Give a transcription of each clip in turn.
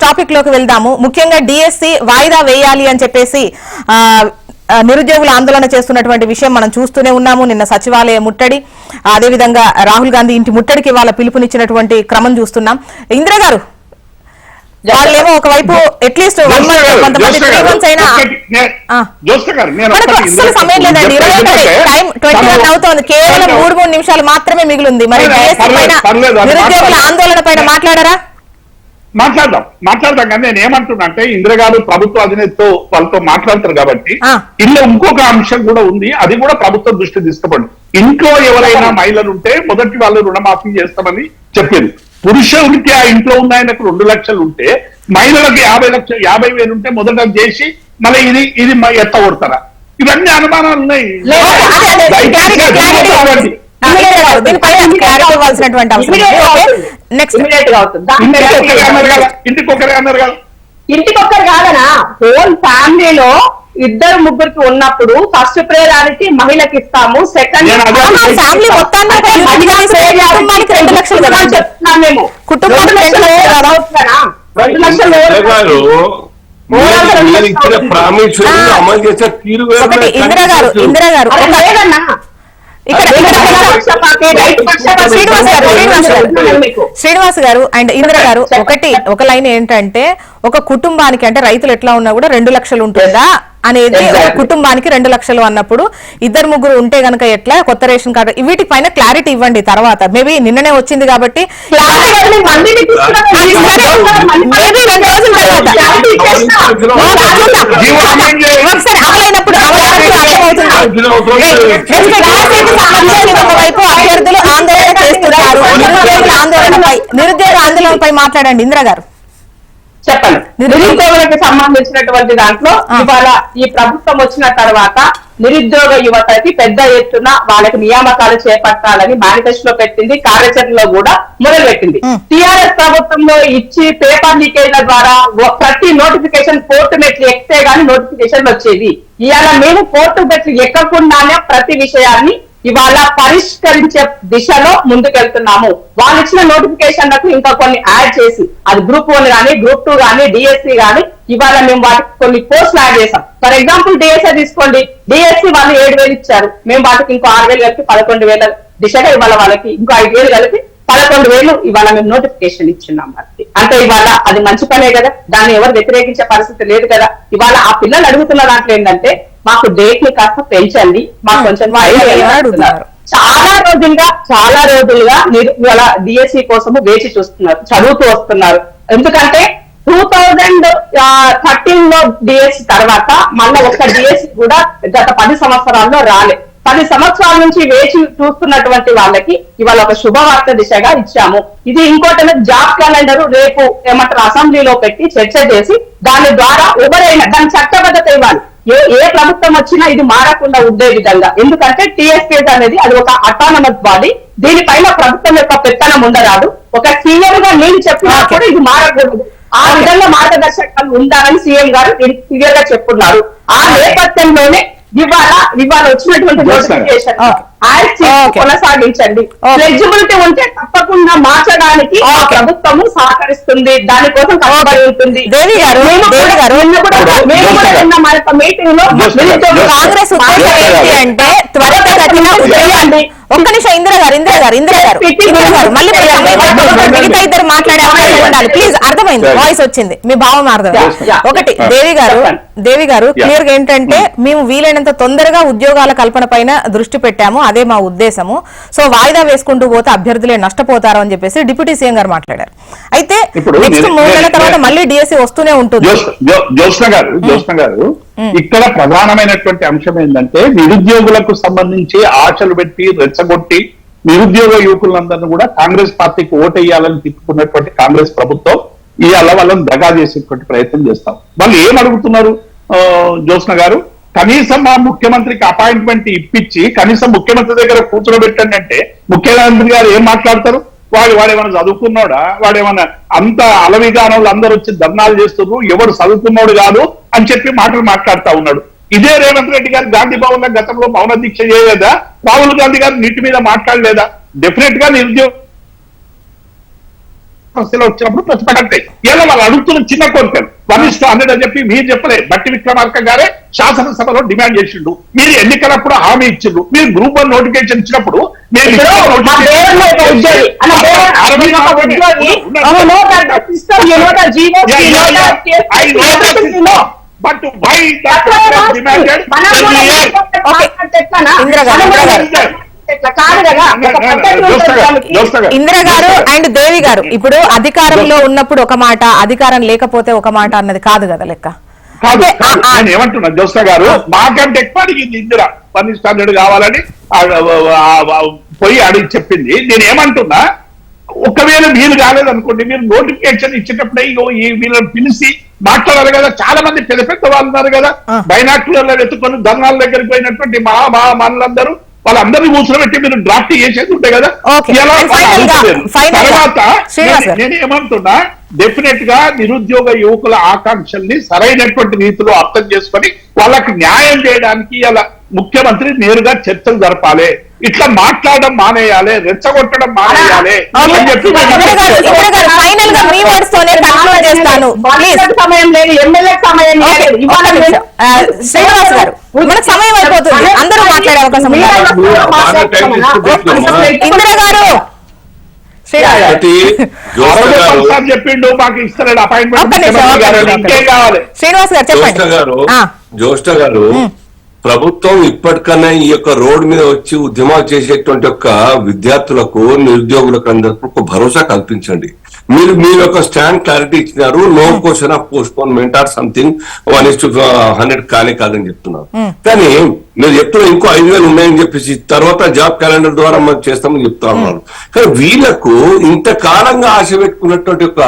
టాపిక్లోకి వెళ్దాము ముఖ్యంగా డిఎస్సి వాయిదా వేయాలి అని చెప్పేసి నిరుద్యోగులు ఆందోళన చేస్తున్నటువంటి విషయం మనం చూస్తూనే ఉన్నాము నిన్న సచివాలయ ముట్టడి అదేవిధంగా రాహుల్ గాంధీ ఇంటి ముట్టడికి వాళ్ళ పిలుపునిచ్చినటువంటి క్రమం చూస్తున్నాం ఇందిర గారు వాళ్ళేమో ఒకవైపు అట్లీస్ట్ వన్ మంత్ కొంతమంది త్రీ మంత్స్ అయినా. మనకు అస్సలు సమయం లేదండి ఇరవై ఒకటి టైం ట్వంటీ వన్ అవుతోంది కేవలం మూడు మూడు నిమిషాలు మాత్రమే మిగిలింది మరి నిరుద్యోగుల. ఆందోళన పైన మాట్లాడారా మాట్లాడదాం. మాట్లాడదాం కానీ నేను ఏమంటున్నా అంటే ఇందిరగారు ప్రభుత్వ అధినేతతో వాళ్ళతో మాట్లాడతారు కాబట్టి. ఇందులో ఇంకొక అంశం కూడా ఉంది. అది కూడా ప్రభుత్వం దృష్టి తీసుకోండి ఇంట్లో ఎవరైనా మహిళలు ఉంటే మొదటి వాళ్ళు రుణమాఫీ చేస్తామని చెప్పింది. పురుషుడికి ఆ ఇంట్లో ఉన్న ఆయనకు రెండు లక్షలు ఉంటే మహిళలకు యాభై లక్షలు యాభై వేలు ఉంటే మొదట చేసి మళ్ళీ ఇది ఇది మ- ఎత్త కొడతారా? ఇవన్నీ అనుమానాలు ఉన్నాయి. ఇవ్వాల్సినటువంటి అవసరం. నెక్స్ట్ అన్నారు కదా. ఇంటికొక్కరు కాదనా? హోల్ ఫ్యామిలీలో ఇద్దరు ముగ్గురికి ఉన్నప్పుడు ఫస్ట్ ప్రయారిటీ మహిళకి ఇస్తాము. సెకండ్ ఫ్యామిలీ రెండు లక్షలు. చెప్తున్నాం మేము. రెండు లక్షలు ఇందిరా గారు ఇందిరా గారు శ్రీనివాస్ గారు శ్రీనివాస్ గారు చెప్తున్నాను మీకు. శ్రీనివాస్ గారు అండ్ ఇందిర గారు. ఒకటి ఒక లైన్ ఏంటంటే ఒక కుటుంబానికి అంటే రైతులు ఎట్లా ఉన్నా కూడా రెండు లక్షలు ఉంటుందా అనేది. కుటుంబానికి రెండు లక్షలు అన్నప్పుడు ఇద్దరు ముగ్గురు ఉంటే గనక ఎట్లా కొత్త రేషన్ కార్డు వీటి పైన క్లారిటీ ఇవ్వండి తర్వాత మేబీ నిన్ననే వచ్చింది కాబట్టి రెండు రోజుల తర్వాత. క్లారిటీ ఇచ్చేస్తా. ఓకే, చూద్దాం. ఒకసారి అమలైనప్పుడు అమలైనప్పుడు అభ్యర్థులు ఆందోళన చేస్తున్నారు. నిరుద్యోగుల ఆందోళనపై నిరుద్యోగ ఆందోళనపై మాట్లాడండి ఇందిరా గారు. చెప్పండి. నిరుద్యోగులకు సంబంధించినటువంటి దాంట్లో. ఇవాళ ఈ ప్రభుత్వం వచ్చిన తర్వాత నిరుద్యోగ యువతకి పెద్ద ఎత్తున వాళ్ళకి నియామకాలు చేపట్టాలని మేనిఫెస్టోలో పెట్టింది కార్యాచరణలో కూడా మొదలు పెట్టింది ఉమ్. టిఆర్ఎస్ ప్రభుత్వంలో ఇచ్చి పేపర్ లీకేజ్ల ద్వారా ప్రతి నోటిఫికేషన్ కోర్టు మెట్లు ఎక్కితే గానీ నోటిఫికేషన్ వచ్చేది ఇవాళ మేము కోర్టు మెట్లు ఎక్కకుండానే ప్రతి విషయాన్ని ఇవాళ పరిష్కరించే దిశలో ముందుకెళ్తున్నాము. వాళ్ళు ఇచ్చిన నోటిఫికేషన్లకు ఇంకా కొన్ని యాడ్ చేసి అది గ్రూప్ వన్ కానీ గ్రూప్ టూ కానీ డిఎస్సి కానీ ఇవాళ మేము వాటికి కొన్ని పోస్టులు యాడ్ చేసాం ఫర్ ఎగ్జాంపుల్ డిఎస్ఏ తీసుకోండి. డిఎస్సి వాళ్ళు ఏడు వేలు ఇచ్చారు. మేము వాటికి ఇంకో ఆరు వేలు కలిపి పదకొండు వేల దిశగా ఇవాళ వాళ్ళకి ఇంకో ఐదు వేలు కలిపి పదకొండు వేలు ఇవాళ మేము నోటిఫికేషన్ ఇచ్చున్నాం మరి. అంటే ఇవాళ అది మంచి పనే కదా? దాన్ని ఎవరు వ్యతిరేకించే పరిస్థితి లేదు కదా? ఇవాళ ఆ పిల్లలు అడుగుతున్న దాంట్లో ఏంటంటే మాకు డేట్ని కాస్త పెంచండి మాకు కొంచెం? చాలా రోజులుగా చాలా రోజులుగా మీరు ఇవాళ డిఎస్సి కోసము వేచి చూస్తున్నారు చదువుతూ వస్తున్నారు. ఎందుకంటే టూ థౌజండ్ థర్టీన్లో డిఎస్సి తర్వాత మళ్ళీ ఒక్క డిఎస్సి కూడా గత పది సంవత్సరాల్లో రాలే. పది సంవత్సరాల నుంచి వేచి చూస్తున్నటువంటి వాళ్ళకి ఇవాళ ఒక శుభవార్త దిశగా ఇచ్చాము. ఇది ఇంకోటి జాబ్ క్యాలెండర్ రేపు ఏమంటారు అసెంబ్లీలో పెట్టి చర్చ చేసి దాని ద్వారా ఎవరైనా దాని చట్టబద్ధత ఇవ్వాలి. ఏ ఏ ప్రభుత్వం వచ్చినా ఇది మారకుండా ఉండే విధంగా. ఎందుకంటే టీఎస్పీఎస్ అనేది అది ఒక అటానమస్ బాడీ దీనిపైన ప్రభుత్వం యొక్క పెత్తనం ఉండరాదు. ఒక సీఎం గా నేను చెప్పినా కూడా ఇది మారకూడదు. ఆ విధంగా మార్గదర్శకాలు ఉండాలని సీఎం గారు క్లియర్గా చెప్పున్నారు. ఆ నేపథ్యంలోనే ఇవాళ ఇవాళ వచ్చినటువంటి. నోటిఫికేషన్. కొనసాగించండి. ఫ్లెక్సిబిలిటీ ఉంటే తప్పకుండా మార్చడానికి. ప్రభుత్వము సహకరిస్తుంది దానికోసం కష్టపడి ఉంటుంది మీటింగ్లో. కాంగ్రెస్ అంటే త్వరితగతిన ఒక్క నిమిషం ఇందిరా గారు ఇందిరా గారు ఇందిరా గారు. ఇందిరా గారు మళ్ళీ. మిగతా ఇద్దరు మాట్లాడే అవకాశం ఉండాలి. ప్లీజ్ అర్థమైంది. వాయిస్ వచ్చింది. మీ భావం అర్థం. ఒకటి. దేవి గారు. దేవి గారు. క్లియర్గా ఏంటంటే మేము వీలైనంత తొందరగా ఉద్యోగాల కల్పన పైన దృష్టి పెట్టాము. అదే మా ఉద్దేశము. సో వాయిదా వేసుకుంటూ పోతే అభ్యర్థులే నష్టపోతారు అని చెప్పేసి డిప్యూటీ సీఎం గారు మాట్లాడారు. అయితే నెక్స్ట్ మూడు నెలల తర్వాత మళ్ళీ డిఎస్సి వస్తూనే ఉంటుంది. Hmm. ఇక్కడ ప్రధానమైనటువంటి అంశం ఏంటంటే నిరుద్యోగులకు సంబంధించి ఆశలు పెట్టి రెచ్చగొట్టి నిరుద్యోగ యువకులందరినీ కూడా కాంగ్రెస్ పార్టీకి ఓటేయాలని తిప్పుకున్నటువంటి కాంగ్రెస్ ప్రభుత్వం ఈ వాళ్ళని దగా చేసేటువంటి ప్రయత్నం చేస్తాం. వాళ్ళు ఏం అడుగుతున్నారు ఆ, జ్యోత్స్న గారు? కనీసం మా ముఖ్యమంత్రికి అపాయింట్మెంట్ ఇప్పించి కనీసం ముఖ్యమంత్రి దగ్గర కూర్చోబెట్టండి అంటే ముఖ్యమంత్రి గారు ఏం మాట్లాడతారు? వాడు వాడేమైనా చదువుకున్నాడా? వాడేమైనా అంత అలవిగానంలో అందరూ వచ్చి ధర్నాలు చేస్తున్నారు ఎవడు చదువుకున్నాడు కాదు అని చెప్పి మాటలు మాట్లాడుతా ఉన్నాడు. ఇదే రేవంత్ రెడ్డి గారు గాంధీ భవన్లో గతంలో మౌన దీక్ష చేయలేదా? రాహుల్ గాంధీ గారు నీటి మీద మాట్లాడలేదా? డెఫినెట్గా నిరుద్యోగ సమస్యలు వచ్చినప్పుడు ప్రతిపడంటే ఇలా వాళ్ళు అడుగుతున్న చిన్న కోరికలు వన్ ఇస్ హండ్రెడ్ అని చెప్పి మీరు చెప్పలే బట్టి విక్రమార్క గారే శాసనసభలో డిమాండ్ చేసిండు మీరు ఎన్నికలప్పుడు హామీ ఇచ్చిండు మీరు గ్రూప్ వన్ నోటిఫికేషన్ ఇచ్చినప్పుడు మీరు ఇప్పుడు మా దేవంలో ఇందిరా గారు, అండ్ దేవి గారు ఇప్పుడు అధికారంలో ఉన్నప్పుడు ఒక మాట అధికారం లేకపోతే ఒక మాట అన్నది కాదు కదా లెక్క? కాదు. నేను ఏమంటున్నా జోస్తా గారు మాకంటే ఎక్కువ అడిగింది ఇందిరా పని స్టాండర్డ్ కావాలని పోయి అడిగి చెప్పింది. నేను ఏమంటున్నా ఒకవేళ వీలు కాలేదనుకోండి మీరు నోటిఫికేషన్ ఇచ్చేటప్పుడే ఇగో ఈ వీళ్ళని పిలిచి మాట్లాడాలి కదా. చాలా మంది పెద్ద పెద్ద వాళ్ళు ఉన్నారు కదా. బైనాక్యులర్లో వెతుకొని ధర్నాల దగ్గరికి పోయినటువంటి మా మా మనలందరూ వాళ్ళందరినీ కూర్చోబెట్టి మీరు డ్రాఫ్ట్ చేసేది ఉంటాయి కదా? తర్వాత శ్రీనివాస్ నేను- గారు. నేను ఏమంటున్నా డెఫినెట్గా నిరుద్యోగ యువకుల ఆకాంక్షల్ని సరైనటువంటి రీతిలో అర్థం చేసుకొని వాళ్ళకి న్యాయం చేయడానికి ఇలా ముఖ్యమంత్రి నేరుగా చర్చలు జరపాలి. ఇట్లా మాట్లాడడం మానేయాలి రెచ్చగొట్టడం మానేయాలి. అని చెప్పి సమయం లేదు. ఎమ్మెల్యే సమయం లేదు. శ్రీనివాస్ గారు మనకు సమయం అయిపోతుంది. మాట్లాడే అవకాశం. ఇందిరా గారు! శ్రీనివాస్ గారు. చెప్పిండు మాకు అపాయింట్మెంట్ ముఖ్యమంత్రి గారు శ్రీనివాస్ చెప్పండి. ప్రభుత్వం ఇప్పటికన్నా ఈ యొక్క రోడ్డు మీద వచ్చి ఉద్యమాలు చేసేటువంటి యొక్క విద్యార్థులకు నిరుద్యోగులకు అందరికీ ఒక భరోసా కల్పించండి. మీరు మీ యొక్క స్టాండ్ క్లారిటీ ఇచ్చినారు no question of postponement or something one is two hundred కానీ కాదని చెప్తున్నారు. కానీ మీరు చెప్తున్న ఇంకో ఐదు వేలు ఉన్నాయని చెప్పేసి తర్వాత జాబ్ క్యాలెండర్ ద్వారా మనం చేస్తామని చెప్తా ఉన్నారు. కానీ వీళ్ళకు ఇంతకాలంగా ఆశ పెట్టుకున్నటువంటి ఒక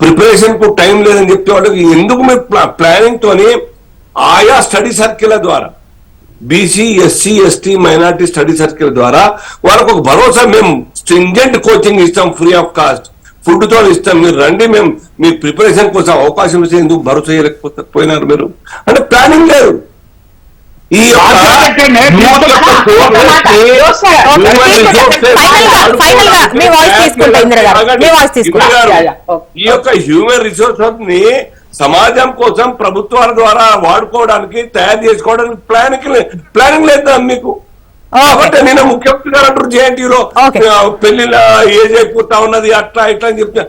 ప్రిపరేషన్కు టైం లేదని చెప్తే వాళ్ళకి ఎందుకు మీరు ప్లానింగ్ తోని ఆయా స్టడీ సర్కిల్ ద్వారా BC SC ST minority study circle ద్వారా వాళ్ళకు ఒక భరోసా మేము స్ట్రింజెంట్ కోచింగ్ ఇస్తాం ఫ్రీ ఆఫ్ కాస్ట్. ఫుడ్తో ఇస్తాం మీరు రండి మేము మీ ప్రిపరేషన్ కోసం అవకాశం ఇస్తే ఎందుకు భరోసా చేయలేకపోతే పోయినారు మీరు? అంటే ప్లానింగ్ లేదు. ఈ యొక్క హ్యూమన్ రిసోర్సెస్ని సమాజం కోసం ప్రభుత్వాల ద్వారా వాడుకోవడానికి తయారు చేసుకోవడానికి ప్లానింగ్ ప్లానింగ్ లేదా మీకు. కాబట్టి నేను ముఖ్యమంత్రి గారు అంటారు జేఎన్టీలో. పెళ్ళిళ్ళ ఏజ్ అయిపోతా ఉన్నది అట్లా ఇట్లా అని చెప్తా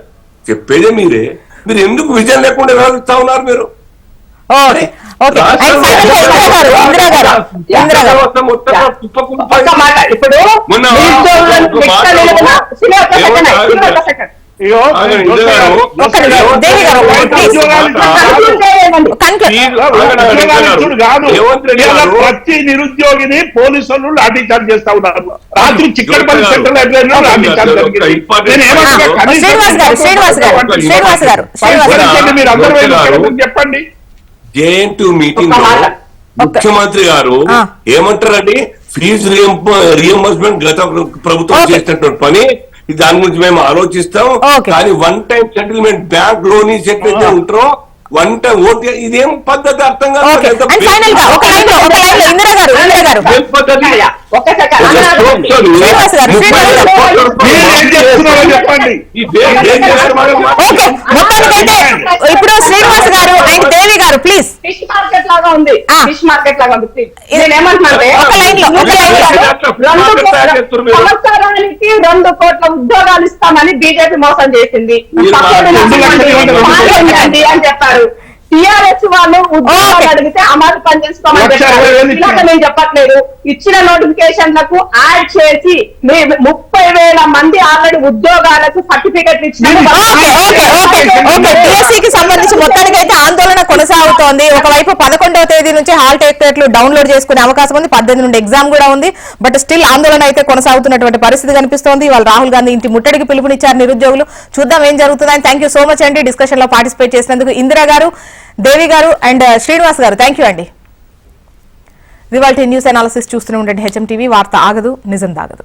చెప్పేదే మీరే. మీరు ఎందుకు విజయం లేకుండా వ్యవహరిస్తా ఉన్నారు మీరు? ఓకే ఇప్పుడు ప్రతి నిరుద్యోగిని పోలీసులు లాఠీ చార్జ్ చేస్తా ఉన్నారు. రాత్రి చిక్కడపల్లి సెంటర్ లైబ్రరీలో లాఠీ చార్జ్ జరిగింది. మీరు అందరూ వెళ్ళి జేఎన్టీ మీటింగ్ ఒక్క లో మాట. ముఖ్యమంత్రి గారు. ఏమంటారండి? ఫీజు రియంబర్స్మెంట్ గత ప్రభుత్వం. చేసినటువంటి పని. దాని గురించి మేము ఆలోచిస్తాం. కానీ one time settlement bank loan ఎట్లయితే ఉంటారో వన్ టైం ఓటీ ఇదేం పద్ధతి అర్థం ఓకే కాదు ఓకే ఇప్పుడు శ్రీనివాస్ గారు ప్లీజ్ ఫిష్ మార్కెట్ లాగా ఉంది. ఫిష్ మార్కెట్ లాగా ఉంది ప్లీజ్. నేను ఏమంటున్నానంటే ఒక లైన్లో, ఒక లైన్లో. రెండు కోట్ల- సంవత్సరానికి రెండు కోట్ల ఉద్యోగాలు ఇస్తామని బీజేపీ మోసం చేసింది అని చెప్పారు టిఆర్ఎస్ వాళ్ళు ఉద్యోగాలు. అడిగితే అమలు ఇరవై వేలు ఇలాగ. నేను చెప్పట్లేదు. ఇచ్చిన నోటిఫికేషన్లకు యాడ్ చేసి ముప్పై వేల మంది ఆల్రెడీ ఉద్యోగాలకు సర్టిఫికెట్లు ఇచ్చిన సంబంధించి మొత్తానికైతే ఆందోళన కొనసాగుతోంది. ఒకవైపు పదకొండవ తేదీ నుంచి హాల్ టికెట్లు డౌన్లోడ్ చేసుకునే అవకాశం ఉంది. పద్దెనిమిది నుండి ఎగ్జామ్ కూడా ఉంది. బట్ స్టిల్ ఆందోళన అయితే కొనసాగుతున్నటువంటి పరిస్థితి కనిపిస్తోంది. వాళ్ళు రాహుల్ గాంధీ ఇంటి ముట్టడికి పిలుపునిచ్చారు నిరుద్యోగులు. చూద్దాం ఏం జరుగుతుందని. థ్యాంక్ యూ సో మచ్ అండి. డిస్కషన్లో పార్టిసిపేట్ చేసినందుకు ఇందిరా గారు. దేవి గారు అండ్ uh, శ్రీనివాస్ గారు. థ్యాంక్ యూ అండి. ఇవాళ న్యూస్ అనాలిసిస్ చూస్తూనే ఉండండి. హెచ్ఎం టీవీ వార్త ఆగదు నిజం దాగదు